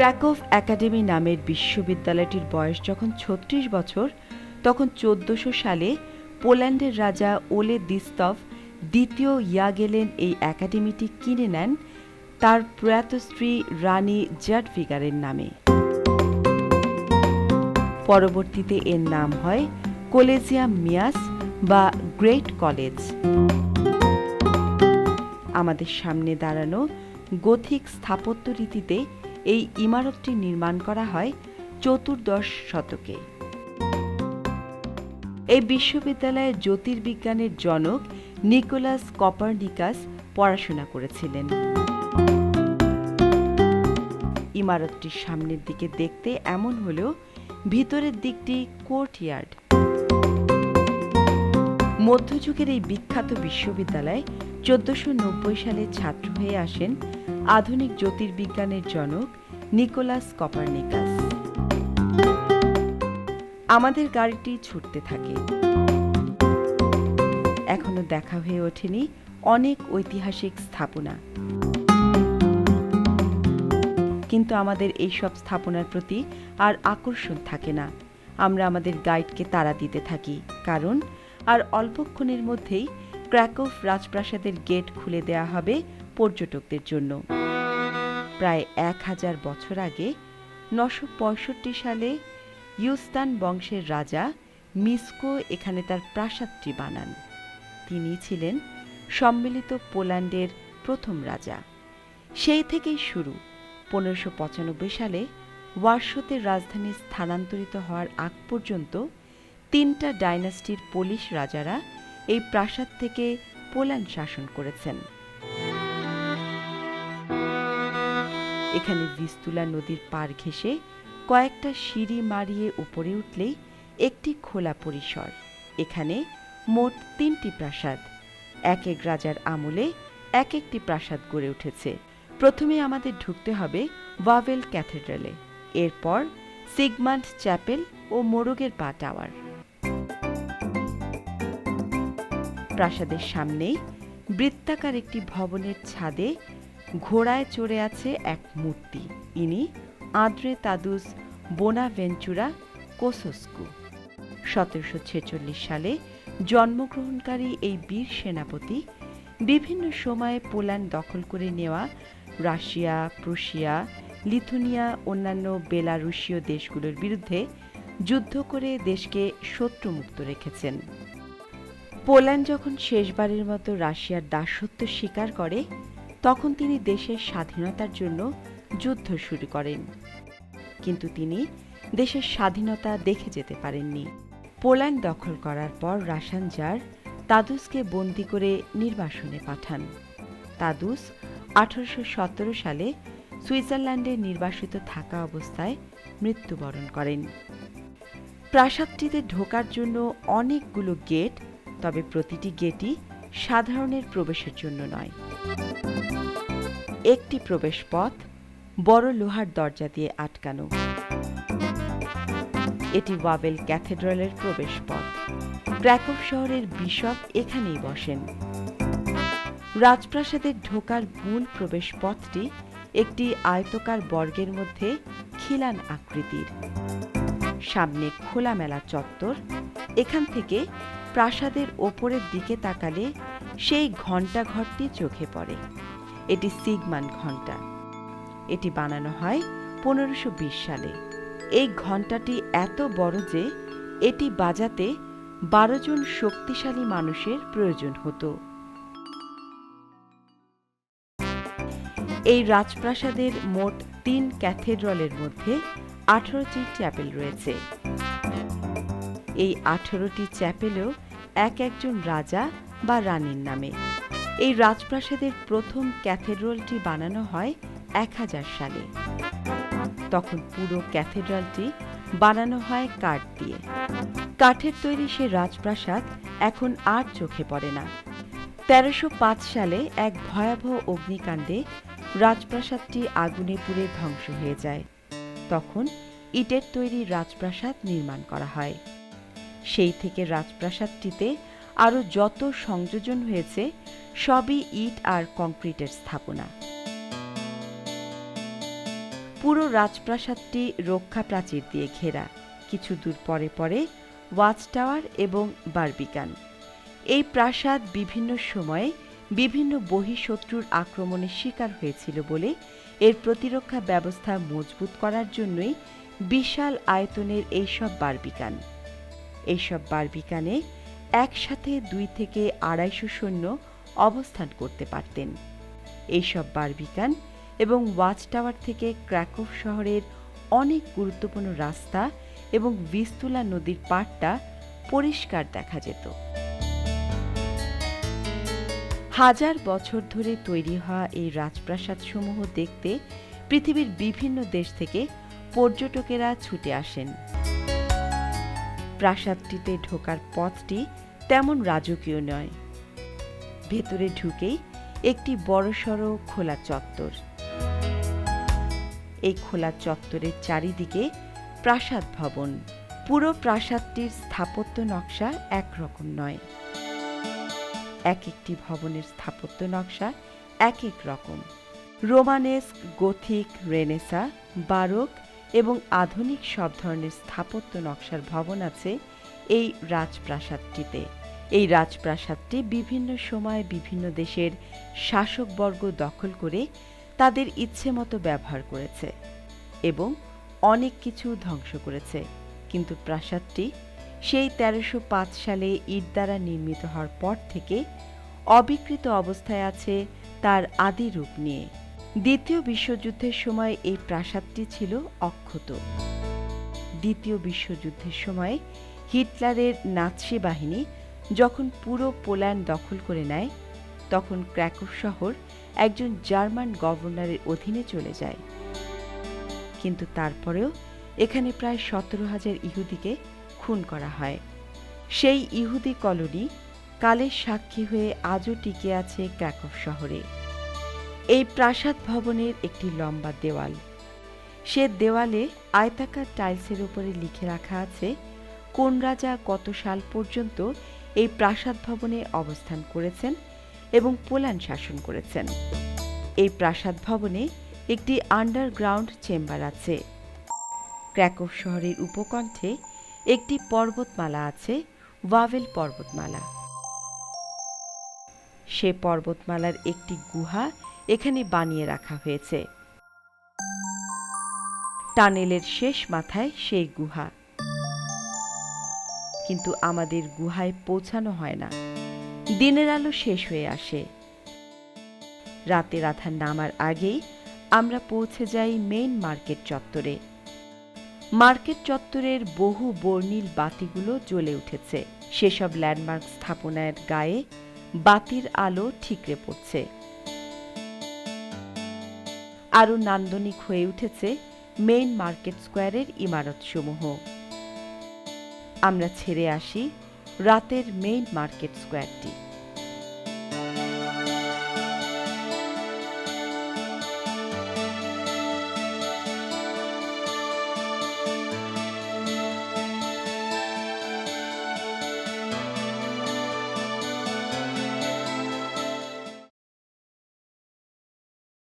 ক্র্যাকোভ academy নামের বিশ্ববিদ্যালয়টির বয়স যখন ছত্রিশ বছর, তখন চোদ্দশো সালে পোল্যান্ডের রাজা ওলে দিস্তভ দ্বিতীয় ইয়াগেলেন এই একাডেমিটি কিনে নেন তার প্রয়াত স্ত্রী রানী জাডভিগারের নামে। পরবর্তীতে এর নাম হয় কলেজিয়াম মিয়াস বা গ্রেট কলেজ। আমাদের সামনে দাঁড়ানো গথিক স্থাপত্য রীতিতে এই ইমারতটি নির্মাণ করা হয় চতুর্দশ শতকে। এই বিশ্ববিদ্যালয়ে জ্যোতির্বিজ্ঞানের জনক নিকোলাস কপারনিকাস পড়াশোনা করেছিলেন। ইমারতটির সামনের দিকে দেখতে এমন হলেও ভিতরের দিকটি কোর্টইয়ার্ড। মধ্যযুগের এই বিখ্যাত বিশ্ববিদ্যালয়ে চোদ্দশো সালে ছাত্র হয়ে আসেন আধুনিক জ্যোতির্বিজ্ঞানের জনক নিকোলাস কপারনিকাস। আমাদের গাড়িটি ছুটতে থাকে। এখনও দেখা হয়ে ওঠেনি অনেক ঐতিহাসিক স্থাপনা। কিন্তু আমাদের এইসব স্থাপনার প্রতি আর আকর্ষণ থাকে না। আমরা আমাদের গাইডকে তাড়া দিতে থাকি, কারণ আর অল্পক্ষণের মধ্যেই ক্র্যাকোফ রাজপ্রাসাদের গেট খুলে দেয়া হবে পর্যটকদের জন্য। প্রায় এক হাজার বছর আগে নশো পঁয়ষট্টি সালে ইউস্তান বংশের রাজা মিস্কো এখানে তার প্রাসাদটি বানান। তিনি ছিলেন সম্মিলিত পোল্যান্ডের প্রথম রাজা। সেই থেকেই শুরু। পনেরোশো সালে ওয়ার্শোতে রাজধানী স্থানান্তরিত হওয়ার আগ পর্যন্ত তিনটা ডাইনাস্টির পোলিশ রাজারা এই প্রাসাদ থেকে পোল্যান্ড শাসন করেছেন। এখানে ভিস্তুলা নদীর পার ঘেঁষে কয়েকটা সিঁড়ি মারিয়ে উপরে উঠলেই একটি খোলা পরিসর। এখানে মোট তিনটি প্রাসাদ। এক এক রাজার আমলে এক একটি প্রাসাদ গড়ে উঠেছে। প্রথমে আমাদের ঢুকতে হবে ওয়াভেল ক্যাথেড্রালে। এরপর সিগমান্ড চ্যাপেল ও মোরগের পা টাওয়ার। প্রাসাদের সামনেই বৃত্তাকার একটি ভবনের ছাদে ঘোড়ায় চড়ে আছে এক মূর্তি। ইনি আদ্রে তাদুস বোনাভেঞ্চুরা কোসোস্কু। সতেরোশো ছেচল্লিশ সালে জন্মগ্রহণকারী এই বীর সেনাপতি বিভিন্ন সময়ে পোল্যান্ড দখল করে নেওয়া রাশিয়া, প্রুশিয়া, লিথুনিয়া, অন্যান্য বেলারুশীয় দেশগুলোর বিরুদ্ধে যুদ্ধ করে দেশকে শত্রুমুক্ত রেখেছেন। পোল্যান্ড যখন শেষবারের মতো রাশিয়ার দাসত্ব স্বীকার করে তখন তিনি দেশের স্বাধীনতার জন্য যুদ্ধ শুরু করেন। কিন্তু তিনি দেশের স্বাধীনতা দেখে যেতে পারেননি। পোল্যান্ড দখল করার পর রাশান জার তাদুসকে বন্দি করে নির্বাসনে পাঠান। তাদুস আঠারোশো সতেরো সালে সুইজারল্যান্ডে নির্বাসিত থাকা অবস্থায় মৃত্যুবরণ করেন। প্রাসাদটিতে ঢোকার জন্য অনেকগুলো গেট, তবে প্রতিটি গেটই সাধারণের প্রবেশের জন্য নয়। একটি প্রবেশ পথ বড় লোহার দরজা দিয়ে আটকানো। এটি ওয়াবেল ক্যাথেড্রালের প্রবেশ পথ ক্র্যাকভ শহরের বিশপ এখানেই বসেন। রাজপ্রাসাদের ঢোকার মূল প্রবেশ পথটি একটি আয়তকার বর্গের মধ্যে খিলান আকৃতির। সামনে খোলামেলা চত্বর, এখান থেকে প্রাসাদের ওপরের দিকে তাকালে সেই ঘণ্টা ঘরটি চোখে পড়ে। এটি সিগমান ঘণ্টা। এটি বানানো হয় পনেরোশো সালে। এই ঘণ্টাটি এত বড় যে এটি বাজাতে বারো জন শক্তিশালী মানুষের প্রয়োজন হতো। এই রাজপ্রাসাদের মোট তিন ক্যাথেড্রালের মধ্যে আঠারোটি চ্যাপেল রয়েছে। এই আঠারোটি চ্যাপেলেও এক একজন রাজা বা রানীর নামে। এই রাজপ্রাসাদের প্রথম ক্যাথেড্রালটি বানানো হয় এক হাজার সালে। তখন পুরো ক্যাথেড্রালটি বানানো হয় কাঠ দিয়ে। কাঠের তৈরি সে রাজপ্রাসাদ এখন আর চোখে পড়ে না। তেরোশো সালে এক ভয়াবহ অগ্নিকাণ্ডে রাজপ্রাসাদটি আগুনে পুড়ে ধ্বংস হয়ে যায়। তখন ইটের তৈরি রাজপ্রাসাদ নির্মাণ করা হয়। সেই থেকে রাজপ্রাসাদটিতে আরও যত সংযোজন হয়েছে, সবই ইট আর কংক্রিটের স্থাপনা। পুরো রাজপ্রাসাদটি রক্ষা প্রাচীর দিয়ে ঘেরা। কিছু দূর পরে পরে ওয়াচ টাওয়ার এবং বারবিকান। এই প্রাসাদ বিভিন্ন সময়ে বিভিন্ন বহিঃশত্রুর আক্রমণের শিকার হয়েছিল বলে এর প্রতিরক্ষা ব্যবস্থা মজবুত করার জন্যই বিশাল আয়তনের এইসব বারবিকান। এইসব বারবিকানে একসাথে দুই থেকে আড়াইশো সৈন্য অবস্থান করতে পারতেন। এইসব বারবিকান এবং ওয়াচ টাওয়ার থেকে ক্র্যাকোভ শহরের অনেক গুরুত্বপূর্ণ রাস্তা এবং ভিস্তুলা নদীর পাড়টা পরিষ্কার দেখা যেত। হাজার বছর ধরে তৈরি হওয়া এই রাজপ্রাসাদসমূহ দেখতে পৃথিবীর বিভিন্ন দেশ থেকে পর্যটকেরা ছুটে আসেন। প্রাসাদটিতে ঢোকার পথটি তেমন রাজকীয় নয়। ভেতরে ঢুকেই একটি বড়সড় খোলা চত্বর। এই খোলা চত্বরের চারিদিকে প্রাসাদ ভবন। পুরো প্রাসাদটির স্থাপত্য নকশা একরকম নয়। এক একটি ভবনের স্থাপত্য নকশা এক এক রকম। রোমানেস্ক, গথিক, রেনেসা, বারক এবং আধুনিক সব ধরনের স্থাপত্য নকশার ভবন আছে এই রাজপ্রাসাদটিতে। এই রাজপ্রাসাদটি বিভিন্ন সময় বিভিন্ন দেশের শাসকবর্গ দখল করে তাদের ইচ্ছে মতো ব্যবহার করেছে এবং অনেক কিছু ধ্বংস করেছে। কিন্তু প্রাসাদটি সেই তেরোশো সালে ইট দ্বারা নির্মিত হওয়ার পর থেকে অবিকৃত অবস্থায় আছে তার আদি রূপ নিয়ে। দ্বিতীয় বিশ্বযুদ্ধের সময় এই প্রাসাদটি ছিল অক্ষত। দ্বিতীয় বিশ্বযুদ্ধের সময় হিটলারের নাৎসি বাহিনী যখন পুরো পোল্যান্ড দখল করে নেয়, তখন ক্র্যাকোভ শহর একজন জার্মান গভর্নরের অধীনে চলে যায়। কিন্তু তারপরেও এখানে প্রায় সতেরো হাজার ইহুদিকে খুন করা হয়। সেই ইহুদি কলোনি কালের সাক্ষী হয়ে আজও টিকে আছে ক্র্যাকভ শহরে। এই প্রাসাদ ভবনের একটি লম্বা দেওয়াল। সে দেওয়ালে আয়তাকার টাইলসের উপরে লিখে রাখা আছে, কোন রাজা কত সাল পর্যন্ত এই প্রাসাদ ভবনে অবস্থান করেছেন এবং পোল্যান্ড শাসন করেছেন। এই প্রাসাদ ভবনে একটি আন্ডারগ্রাউন্ড চেম্বার আছে। ক্র্যাকভ শহরের উপকণ্ঠে একটি পর্বতমালা আছে, ওয়াভেল পর্বতমালা। সে পর্বতমালার একটি গুহা এখানে বানিয়ে রাখা হয়েছে। টানেলের শেষ মাথায় সেই গুহা। কিন্তু আমাদের গুহায় পৌঁছানো হয় না। দিনের আলো শেষ হয়ে আসে। রাতের আধার নামার আগেই আমরা পৌঁছে যাই মেইন মার্কেট চত্বরে। মার্কেট চত্বরের বহু বর্ণিল বাতিগুলো জ্বলে উঠেছে। সেসব ল্যান্ডমার্ক স্থাপনার গায়ে বাতির আলো ঠিকরে পড়ছে। আরও নান্দনিক হয়ে উঠেছে মেইন মার্কেট স্কোয়ারের ইমারতসমূহ। আমরা ছেড়ে আসি রাতের মেইন মার্কেট স্কোয়ারটি।